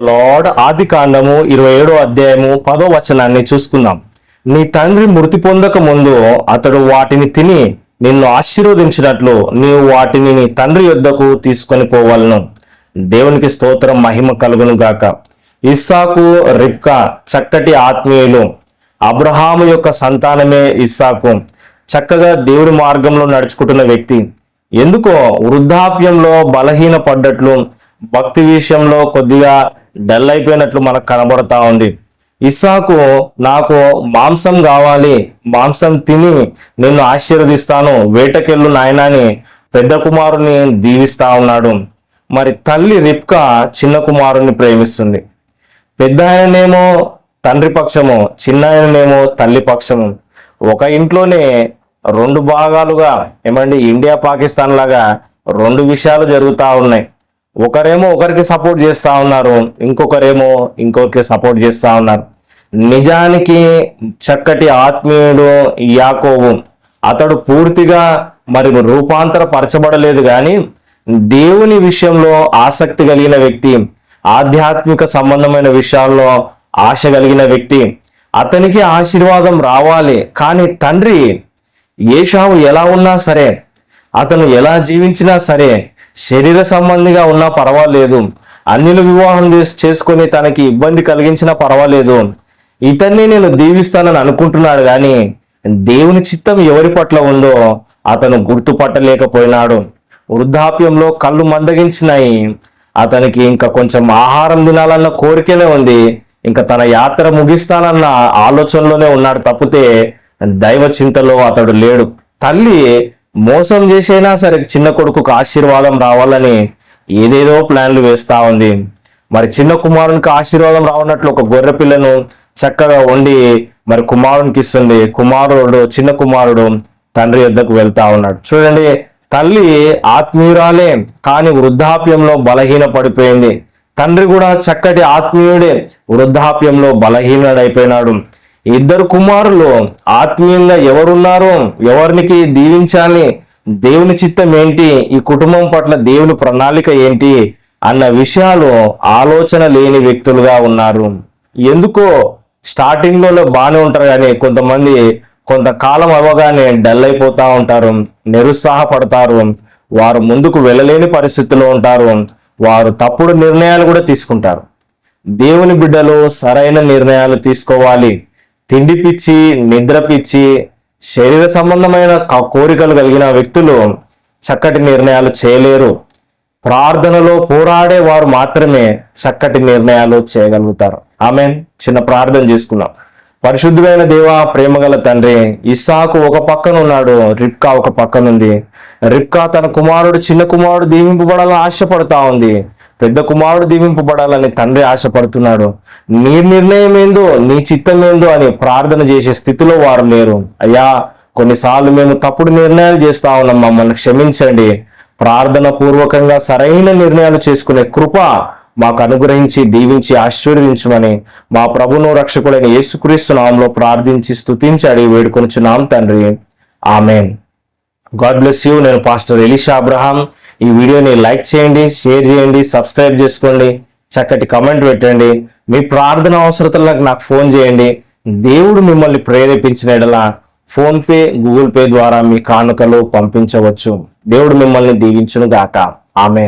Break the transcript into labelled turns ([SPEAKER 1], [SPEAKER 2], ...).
[SPEAKER 1] Lord ఆది కాండము ఇరవై ఏడో అధ్యాయము పదో వచనాన్ని చూసుకుందాం. నీ తండ్రి మృతి పొందక ముందు అతడు వాటిని తిని నిన్ను ఆశీర్వదించినట్లు నీవు వాటిని నీ తండ్రి యొద్దకు తీసుకొని పోవలను. దేవునికి స్తోత్రం మహిమ కలుగును గాక. ఇస్సాకు రిబ్కా చక్కటి ఆత్మీయులు. అబ్రహాము యొక్క సంతానమే ఇస్సాకు. చక్కగా దేవుడి మార్గంలో నడుచుకుంటున్న వ్యక్తి. ఎందుకో వృద్ధాప్యంలో బలహీన పడ్డట్లు భక్తి విషయంలో కొద్దిగా డల్ అయిపోయినట్లు మనకు కనబడతా ఉంది. ఇస్సాకు నాకు మాంసం కావాలి మాంసం తిని నిన్ను ఆశీర్వదిస్తాను. వేటకెళ్ళు నాయనాని పెద్ద కుమారుని దీవిస్తా ఉన్నాడు. మరి తల్లి రిప్కా చిన్న కుమారుని ప్రేమిస్తుంది. పెద్ద ఆయననేమో తండ్రి పక్షము చిన్న ఆయననేమో తల్లి పక్షము. ఒక ఇంట్లోనే రెండు భాగాలుగా ఏమండి ఇండియా పాకిస్తాన్ లాగా రెండు విషయాలు జరుగుతూ ఉన్నాయి. ఒకరేమో ఒకరికి సపోర్ట్ చేస్తూ ఉన్నారు ఇంకొకరేమో ఇంకొకరికి సపోర్ట్ చేస్తూ ఉన్నారు. నిజానికి చక్కటి ఆత్మీయుడు యాకోబు అతడు పూర్తిగా మరి రూపాంతర పరచబడలేదు కానీ దేవుని విషయంలో ఆసక్తి కలిగిన వ్యక్తి ఆధ్యాత్మిక సంబంధమైన విషయాల్లో ఆశ కలిగిన వ్యక్తి. అతనికి ఆశీర్వాదం రావాలి కానీ తండ్రి ఏషావు ఎలా ఉన్నా సరే అతను ఎలా జీవించినా సరే శరీర సంబంధిగా ఉన్నా పర్వాలేదు. అన్యులు వివాహం చేసుకొని తనకి ఇబ్బంది కలిగించినా పర్వాలేదు. ఇతన్ని నేను దీవిస్తానని అనుకుంటున్నాడు కానీ దేవుని చిత్తం ఎవరి పట్ల ఉందో అతను గుర్తుపట్టలేకపోయినాడు. వృద్ధాప్యంలో కళ్ళు మందగించినాయి. అతనికి ఇంకా కొంచెం ఆహారం తినాలన్న కోరికనే ఉంది. ఇంకా తన యాత్ర ముగిస్తానన్న ఆలోచనలోనే ఉన్నాడు తప్పితే దైవ చింతలో అతడు లేడు. తల్లి మోసం చేసైనా సరే చిన్న కొడుకుకు ఆశీర్వాదం రావాలని ఏదేదో ప్లాన్లు వేస్తూ ఉంది. మరి చిన్న కుమారునికి ఆశీర్వాదం రావన్నట్లు ఒక గొర్రె పిల్లను చక్కగా వండి మరి కుమారునికి ఇస్తుంది. కుమారుడు చిన్న కుమారుడు తండ్రి యొద్దకు వెళ్తా ఉన్నాడు. చూడండి తల్లి ఆత్మీయురాలే కానీ వృద్ధాప్యంలో బలహీన పడిపోయింది తండ్రి కూడా చక్కటి ఆత్మీయుడే వృద్ధాప్యంలో బలహీనుడైపోయినాడు. ఇద్దరు కుమారులు ఆత్మీయంగా ఎవరున్నారో ఎవరికి దీవించాలి దేవుని చిత్తం ఏంటి? ఈ కుటుంబం పట్ల దేవుని ప్రణాళిక ఏంటి? అన్న విషయాలు ఆలోచన లేని వ్యక్తులుగా ఉన్నారు. ఎందుకో స్టార్టింగ్లో బాగానే ఉంటారు కానీ కొంతమంది కొంతకాలం అవ్వగానే డల్ అయిపోతూ ఉంటారు నిరుత్సాహపడతారు వారు ముందుకు వెళ్ళలేని పరిస్థితిలో ఉంటారు వారు తప్పుడు నిర్ణయాలు కూడా తీసుకుంటారు. దేవుని బిడ్డలు సరైన నిర్ణయాలు తీసుకోవాలి. తిండి పిచ్చి నిద్ర పిచ్చి శరీర సంబంధమైన క- కోరికలు కలిగిన వ్యక్తులు చక్కటి నిర్ణయాలు చేయలేరు. ప్రార్థనలో పోరాడే వారు మాత్రమే చక్కటి నిర్ణయాలు చేయగలుగుతారు. ఆమె చిన్న ప్రార్థన చేసుకుందాం. పరిశుద్ధమైన దేవ ప్రేమగల తండ్రి ఇస్సాకు ఒక పక్కన ఉన్నాడు రిప్కా ఒక పక్కనుంది. రిప్కా తన కుమారుడు చిన్న కుమారుడు దీవింపబడాలని ఆశపడతా ఉంది. పెద్ద కుమారుడు దీవింపబడాలని తండ్రి ఆశపడుతున్నాడు. నీ నిర్ణయం ఏందో నీ చిత్తం ఏందో అని ప్రార్థన చేసే స్థితిలో వారు లేరు. అయ్యా కొన్నిసార్లు మేము తప్పుడు నిర్ణయాలు చేస్తా ఉన్నాం. మమ్మల్ని క్షమించండి. ప్రార్థన పూర్వకంగా సరైన నిర్ణయాలు చేసుకునే కృప మాకు అనుగ్రహించి దీవించి ఆశీర్వదించమని మా ప్రభును రక్షకుడైన యేసుక్రీస్తు నామంలో ప్రార్థించి స్తుతించి అడిగి వేడుకొనుచున్నాం తండ్రి. ఆమెన్. God bless you. నేను పాస్టర్ ఎలిషా అబ్రహాం. ఈ వీడియోని లైక్ చేయండి షేర్ చేయండి సబ్స్క్రైబ్ చేసుకోండి చక్కటి కమెంట్ పెట్టండి. మీ ప్రార్థన అవసరతలకు నాకు ఫోన్ చేయండి. దేవుడు మిమ్మల్ని ప్రేరేపించిన ఎడలా ఫోన్పే గూగుల్ పే ద్వారా మీ కానుకలు పంపించవచ్చు. దేవుడు మిమ్మల్ని దీవించును గాక ఆమె